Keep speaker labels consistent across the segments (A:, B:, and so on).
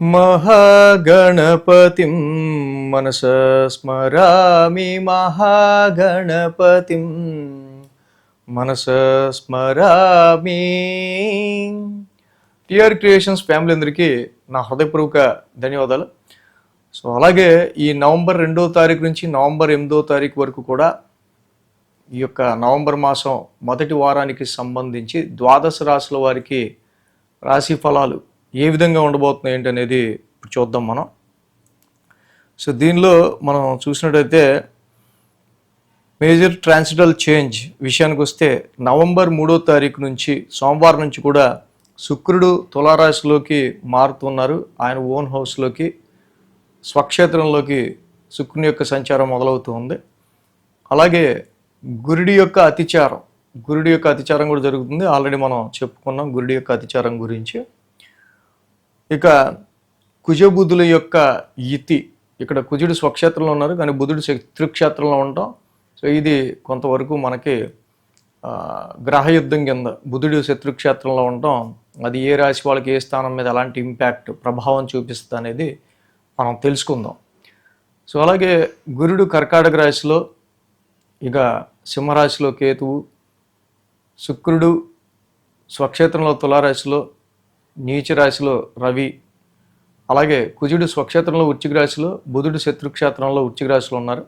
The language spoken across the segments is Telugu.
A: మహాగణపతిం మనస స్మరామి మహాగణపతి మనస స్మరామి. టిఆర్ క్రియేషన్స్ ఫ్యామిలీ అందరికీ నా హృదయపూర్వక ధన్యవాదాలు. సో అలాగే ఈ నవంబర్ రెండో తారీఖు నుంచి నవంబర్ ఎనిమిదో తారీఖు వరకు కూడా ఈ యొక్క నవంబర్ మాసం మొదటి వారానికి సంబంధించి ద్వాదశ రాశుల వారికి రాశి ఫలాలు ఏ విధంగా ఉండబోతున్నాయి ఏంటి అనేది ఇప్పుడు చూద్దాం మనం. సో దీనిలో మనం చూసినట్టయితే మేజర్ ట్రాన్సిటల్ చేంజ్ విషయానికి వస్తే నవంబర్ మూడో తారీఖు నుంచి సోమవారం నుంచి కూడా శుక్రుడు తులారాశిలోకి మారుతున్నారు. ఆయన ఓన్ హౌస్లోకి స్వక్షేత్రంలోకి శుక్రుని యొక్క సంచారం మొదలవుతూ ఉంది అలాగే గురుడి యొక్క అతిచారం గురుడి యొక్క అతిచారం కూడా జరుగుతుంది. ఆల్రెడీ మనం చెప్పుకున్నాం గురుడి యొక్క అతిచారం గురించి. ఇక కుజబుధుల యొక్క ఇతి ఇక్కడ కుజుడు స్వక్షేత్రంలో ఉన్నారు కానీ బుధుడు శత్రుక్షేత్రంలో ఉండటం. సో ఇది కొంతవరకు మనకి గ్రహయుద్ధం కింద బుధుడు శత్రుక్షేత్రంలో ఉండటం అది ఏ రాశి వాళ్ళకి ఏ స్థానం మీద ఎలాంటి ఇంపాక్ట్ ప్రభావం చూపిస్తుంది అనేది మనం తెలుసుకుందాం. సో అలాగే గురుడు కర్కాటక రాశిలో ఇక సింహరాశిలో కేతువు శుక్రుడు స్వక్షేత్రంలో తులారాశిలో నీచ రాశిలో రవి అలాగే కుజుడు స్వక్షేత్రంలో ఉచ్చిక రాశిలో బుధుడు శత్రుక్షేత్రంలో ఉచ్చిక రాశిలో ఉన్నారు.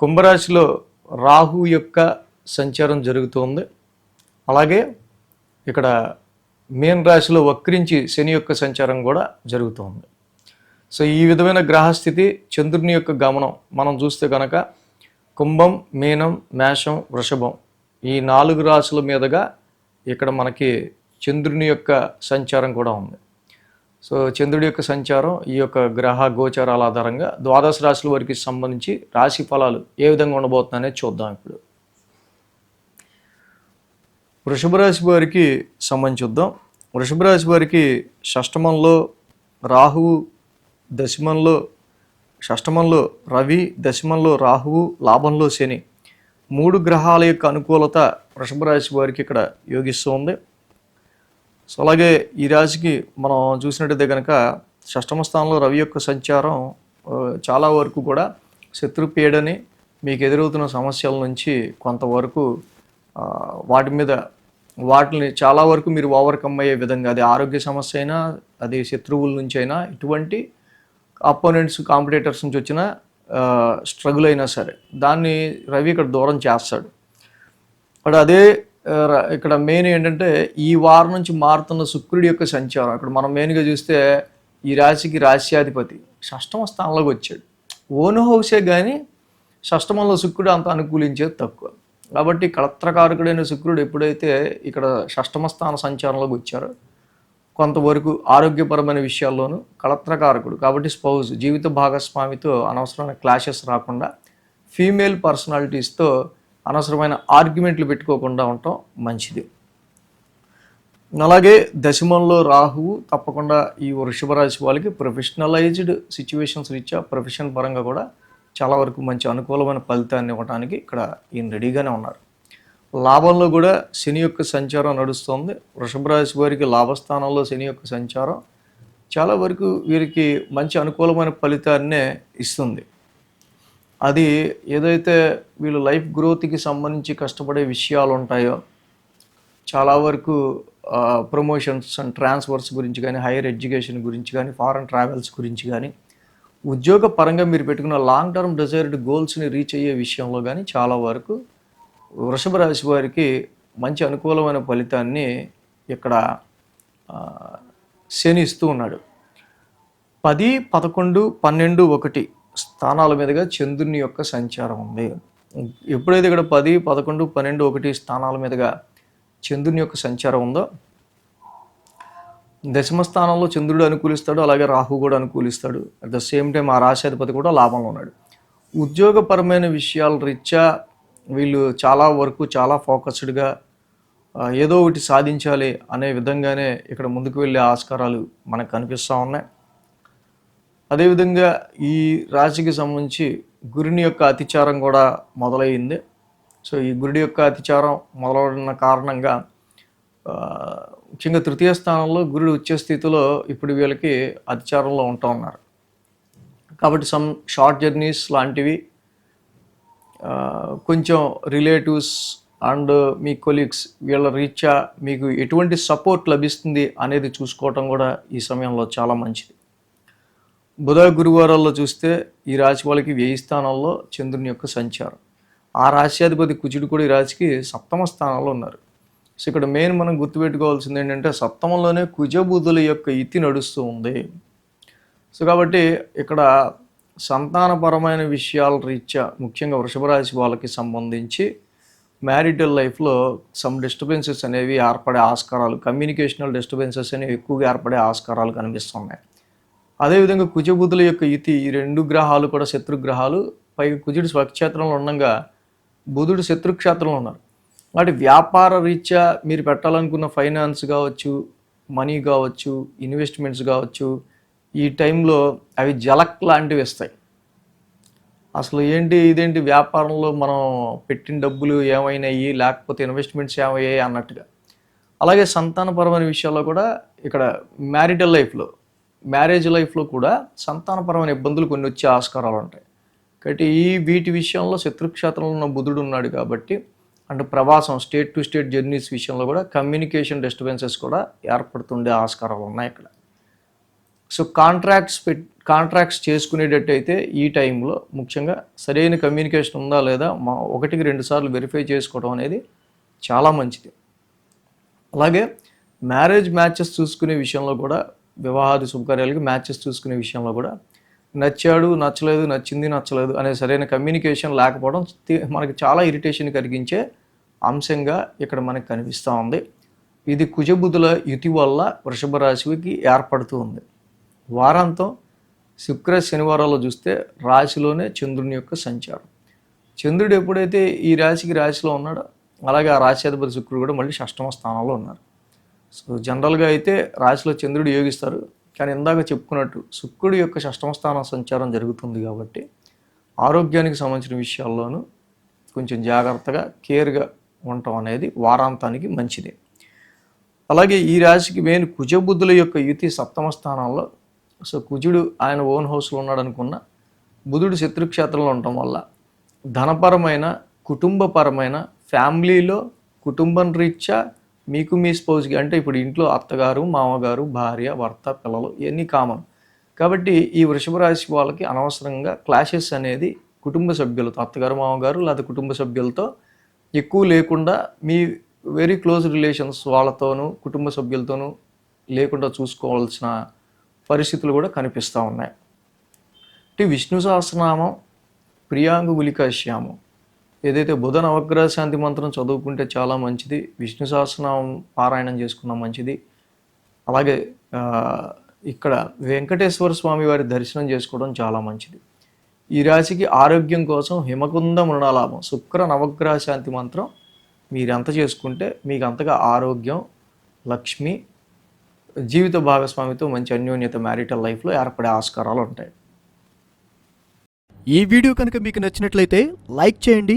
A: కుంభరాశిలో రాహు యొక్క సంచారం జరుగుతుంది అలాగే ఇక్కడ మీన్ రాశిలో వక్రించి శని యొక్క సంచారం కూడా జరుగుతుంది సో ఈ విధమైన గ్రహస్థితి చంద్రుని యొక్క గమనం మనం చూస్తే కనుక కుంభం మీనం మేషం వృషభం ఈ నాలుగు రాశుల మీదుగా ఇక్కడ మనకి చంద్రుని యొక్క సంచారం కూడా ఉంది. సో చంద్రుడి యొక్క సంచారం ఈ యొక్క గ్రహ గోచారాల ఆధారంగా ద్వాదశ రాశుల వారికి సంబంధించి రాశి ఫలాలు ఏ విధంగా ఉండబోతున్నాయనేది చూద్దాం ఇప్పుడు. వృషభ రాశి వారికి సంబంధించి చూద్దాం. వృషభ రాశి వారికి షష్టమంలో రాహువు దశమంలో షష్టమంలో రవి దశమంలో రాహువు లాభంలో శని. మూడు గ్రహాల యొక్క అనుకూలత వృషభ రాశి వారికి ఇక్కడ యోగిస్తూ ఉంది. సో అలాగే ఈ రాశికి మనం చూసినట్టయితే కనుక షష్టమ స్థానంలో రవి యొక్క సంచారం చాలా వరకు కూడా శత్రు శత్రుపీడని మీకు ఎదురవుతున్న సమస్యల నుంచి కొంతవరకు వాటి మీద వాటిని చాలా వరకు మీరు ఓవర్కమ్ అయ్యే విధంగా అది ఆరోగ్య సమస్య అయినా అది శత్రువుల నుంచి అయినా ఇటువంటి అపోనెంట్స్ కాంపిటేటర్స్ నుంచి వచ్చిన స్ట్రగుల్ అయినా సరే దాన్ని రవి ఇక్కడ దూరం చేస్తాడు. బట్ అదే ఇక్కడ మెయిన్ ఏంటంటే ఈ వారం నుంచి మారుతున్న శుక్రుడి యొక్క సంచారం. ఇక్కడ మనం మెయిన్గా చూస్తే ఈ రాశికి రాశ్యాధిపతి షష్టమ స్థానంలోకి వచ్చాడు. ఓన్ హౌసే కానీ షష్టమంలో శుక్రుడు అంత అనుకూలించేది తక్కువ. కాబట్టి కళత్రకారకుడైన శుక్రుడు ఎప్పుడైతే ఇక్కడ షష్టమ స్థాన సంచారంలోకి వచ్చారో కొంతవరకు ఆరోగ్యపరమైన విషయాల్లోనూ కళత్రకారకుడు. కాబట్టి స్పౌజ్ జీవిత భాగస్వామితో అనవసరమైన క్లాషెస్ రాకుండా ఫీమేల్ పర్సనాలిటీస్తో అనవసరమైన ఆర్గ్యుమెంట్లు పెట్టుకోకుండా ఉండటం మంచిది. అలాగే దశమంలో రాహువు తప్పకుండా ఈ వృషభ రాశి వాళ్ళకి ప్రొఫెషనలైజ్డ్ సిచ్యువేషన్స్ రీత్యా ప్రొఫెషన్ పరంగా కూడా చాలా వరకు మంచి అనుకూలమైన ఫలితాన్ని ఇవ్వడానికి ఇక్కడ ఈయన రెడీగానే ఉన్నారు. లాభంలో కూడా శని యొక్క సంచారం నడుస్తుంది. వృషభ రాశి వారికి లాభస్థానంలో శని యొక్క సంచారం చాలా వరకు వీరికి మంచి అనుకూలమైన ఫలితాన్నే ఇస్తుంది. అది ఏదైతే వీళ్ళు లైఫ్ గ్రోత్కి సంబంధించి కష్టపడే విషయాలు ఉంటాయో చాలా వరకు ప్రమోషన్స్ అండ్ ట్రాన్స్ఫర్స్ గురించి కానీ హైయర్ ఎడ్యుకేషన్ గురించి కానీ ఫారెన్ ట్రావెల్స్ గురించి కానీ ఉద్యోగ పరంగా మీరు పెట్టుకున్న లాంగ్ టర్మ్ డిజైర్డ్ గోల్స్ని రీచ్ అయ్యే విషయంలో కానీ చాలా వరకు వృషభ రాశి వారికి మంచి అనుకూలమైన ఫలితాన్ని ఇక్కడ శని ఇస్తూ ఉన్నాడు. పది పదకొండు పన్నెండు ఒకటి స్థానాల మీదుగా చంద్రుని యొక్క సంచారం ఉంది. ఎప్పుడైతే ఇక్కడ పది పదకొండు పన్నెండు ఒకటి స్థానాల మీదుగా చంద్రుని యొక్క సంచారం ఉందో దశమ స్థానంలో చంద్రుడు అనుకూలిస్తాడు అలాగే రాహు కూడా అనుకూలిస్తాడు. అట్ ద సేమ్ టైం ఆ రాశాధిపతి కూడా లాభంలో ఉన్నాడు. ఉద్యోగపరమైన విషయాల రీత్యా వీళ్ళు చాలా వరకు చాలా ఫోకస్డ్గా ఏదో ఒకటి సాధించాలి అనే విధంగానే ఇక్కడ ముందుకు వెళ్ళే ఆస్కారాలు మనకు కనిపిస్తూ ఉన్నాయి. అదేవిధంగా ఈ రాశికి సంబంధించి గురుని యొక్క అతిచారం కూడా మొదలైంది సో ఈ గురుడి యొక్క అతిచారం మొదలైన కారణంగా ముఖ్యంగా తృతీయ స్థానంలో గురుడు వచ్చే స్థితిలో ఇప్పుడు వీళ్ళకి అతిచారంలో ఉంటా ఉన్నారు. కాబట్టి సమ్ షార్ట్ జర్నీస్ లాంటివి కొంచెం రిలేటివ్స్ అండ్ మీ కొలీగ్స్ వీళ్ళ రీత్యా మీకు ఎటువంటి సపోర్ట్ లభిస్తుంది అనేది చూసుకోవటం కూడా ఈ సమయంలో చాలా మంచిది. బుధ గురువారాల్లో చూస్తే ఈ రాశి వాళ్ళకి వ్యయ స్థానంలో చంద్రుని యొక్క సంచారం. ఆ రాశ్యాధిపతి కుజుడు కూడా ఈ రాశికి సప్తమ స్థానంలో ఉన్నారు. సో ఇక్కడ మెయిన్ మనం గుర్తుపెట్టుకోవాల్సింది ఏంటంటే సప్తమంలోనే కుజబుధుల యొక్క ఇతి నడుస్తూ ఉంది. సో కాబట్టి ఇక్కడ సంతానపరమైన విషయాల రీత్యా ముఖ్యంగా వృషభ రాశి వాళ్ళకి సంబంధించి మ్యారిటల్ లైఫ్లో సమ్ డిస్టర్బెన్సెస్ అనేవి ఏర్పడే ఆస్కారాలు కమ్యూనికేషనల్ డిస్టర్బెన్సెస్ అనేవి ఎక్కువగా ఏర్పడే ఆస్కారాలు కనిపిస్తున్నాయి. అదేవిధంగా కుజబుధుల యొక్క ఇతి ఈ రెండు గ్రహాలు కూడా శత్రుగ్రహాలు పైగా కుజుడు స్వక్షేత్రంలో ఉండగా బుధుడు శత్రుక్షేత్రంలో ఉన్నారు. వాటి వ్యాపార రీత్యా మీరు పెట్టాలనుకున్న ఫైనాన్స్ కావచ్చు మనీ కావచ్చు ఇన్వెస్ట్మెంట్స్ కావచ్చు ఈ టైంలో అవి జలక్ లాంటివి ఇస్తాయి అసలు ఏంటి ఇదేంటి వ్యాపారంలో మనం పెట్టిన డబ్బులు ఏమైనాయి లేకపోతే ఇన్వెస్ట్మెంట్స్ ఏమయ్యాయి అన్నట్టుగా. అలాగే సంతానపరమైన విషయాల్లో కూడా ఇక్కడ మ్యారిటల్ లైఫ్లో మ్యారేజ్ లైఫ్లో కూడా సంతానపరమైన ఇబ్బందులు కొన్ని వచ్చే ఆస్కారాలు ఉంటాయి. కాబట్టి ఈ వీటి విషయంలో శత్రుక్షేత్రంలో ఉన్న బుధుడు ఉన్నాడు కాబట్టి అంటే ప్రవాసం స్టేట్ టు స్టేట్ జర్నీస్ విషయంలో కూడా కమ్యూనికేషన్ డిస్టర్బెన్సెస్ కూడా ఏర్పడుతుండే ఆస్కారాలు ఉన్నాయి ఇక్కడ సో కాంట్రాక్ట్స్ పెట్ కాంట్రాక్ట్స్ చేసుకునేటట్టయితే ఈ టైంలో ముఖ్యంగా సరైన కమ్యూనికేషన్ ఉందా లేదా మా ఒకటికి రెండు సార్లు వెరిఫై చేసుకోవడం అనేది చాలా మంచిది. అలాగే మ్యారేజ్ మ్యాచెస్ చూసుకునే విషయంలో కూడా వివాహాది శుభకార్యాలకి మ్యాచెస్ చూసుకునే విషయంలో కూడా నచ్చాడు నచ్చలేదు నచ్చింది నచ్చలేదు అనే సరైన కమ్యూనికేషన్ లేకపోవడం మనకి చాలా ఇరిటేషన్ కలిగించే అంశంగా ఇక్కడ మనకు కనిపిస్తూ ఉంది. ఇది కుజబుధుల యుతి వల్ల వృషభ రాశికి ఏర్పడుతూ ఉంది. వారాంతం శుక్ర శనివారాల్లో చూస్తే రాశిలోనే చంద్రుని యొక్క సంచారం. చంద్రుడు ఎప్పుడైతే ఈ రాశికి రాశిలో ఉన్నాడో అలాగే ఆ రాశ్యాధిపతి శుక్రుడు కూడా మళ్ళీ షష్టమ స్థానంలో ఉన్నారు. సో జనరల్గా అయితే రాశిలో చంద్రుడు యోగిస్తారు. కానీ ఇందాక చెప్పుకున్నట్టు శుక్రుడి యొక్క షష్టమ స్థాన సంచారం జరుగుతుంది కాబట్టి ఆరోగ్యానికి సంబంధించిన విషయాల్లోనూ కొంచెం జాగ్రత్తగా కేర్గా ఉండటం అనేది వారాంతానికి మంచిది. అలాగే ఈ రాశికి మెయిన్ కుజబుద్ధుల యొక్క యుతి సప్తమ స్థానంలో సో కుజుడు ఆయన ఓన్ హౌస్లో ఉన్నాడు అనుకున్న బుధుడు శత్రుక్షేత్రంలో ఉండటం వల్ల ధనపరమైన కుటుంబపరమైన ఫ్యామిలీలో కుటుంబం రీత్యా మీకు మీ స్పౌజ్కి అంటే ఇప్పుడు ఇంట్లో అత్తగారు మామగారు భార్య భర్త పిల్లలు ఇవన్నీ కామన్. కాబట్టి ఈ వృషభ రాశి వాళ్ళకి అనవసరంగా క్లాషెస్ అనేది కుటుంబ సభ్యులతో అత్తగారు మామగారు లేదా కుటుంబ సభ్యులతో ఎక్కువ లేకుండా మీ వెరీ క్లోజ్ రిలేషన్స్ వాళ్ళతోనూ కుటుంబ సభ్యులతోనూ లేకుండా చూసుకోవాల్సిన పరిస్థితులు కూడా కనిపిస్తూ ఉన్నాయి. అంటే విష్ణు సహస్రనామం ప్రియాంగు గులికాశ్యామం. ఏదైతే బుధ నవగ్రహ శాంతి మంత్రం చదువుకుంటే చాలా మంచిది. విష్ణు సహస్రనామం పారాయణం చేసుకున్న మంచిది. అలాగే ఇక్కడ వెంకటేశ్వర స్వామి వారి దర్శనం చేసుకోవడం చాలా మంచిది. ఈ రాశికి ఆరోగ్యం కోసం హిమకుంద మృణాలాభం శుక్ర నవగ్రహ శాంతి మంత్రం మీరు చేసుకుంటే మీకు అంతగా ఆరోగ్యం లక్ష్మి జీవిత భాగస్వామితో మంచి అన్యోన్యత మ్యారిటల్ లైఫ్లో ఏర్పడే ఆస్కారాలు ఉంటాయి.
B: ఈ వీడియో కనుక మీకు నచ్చినట్లయితే లైక్ చేయండి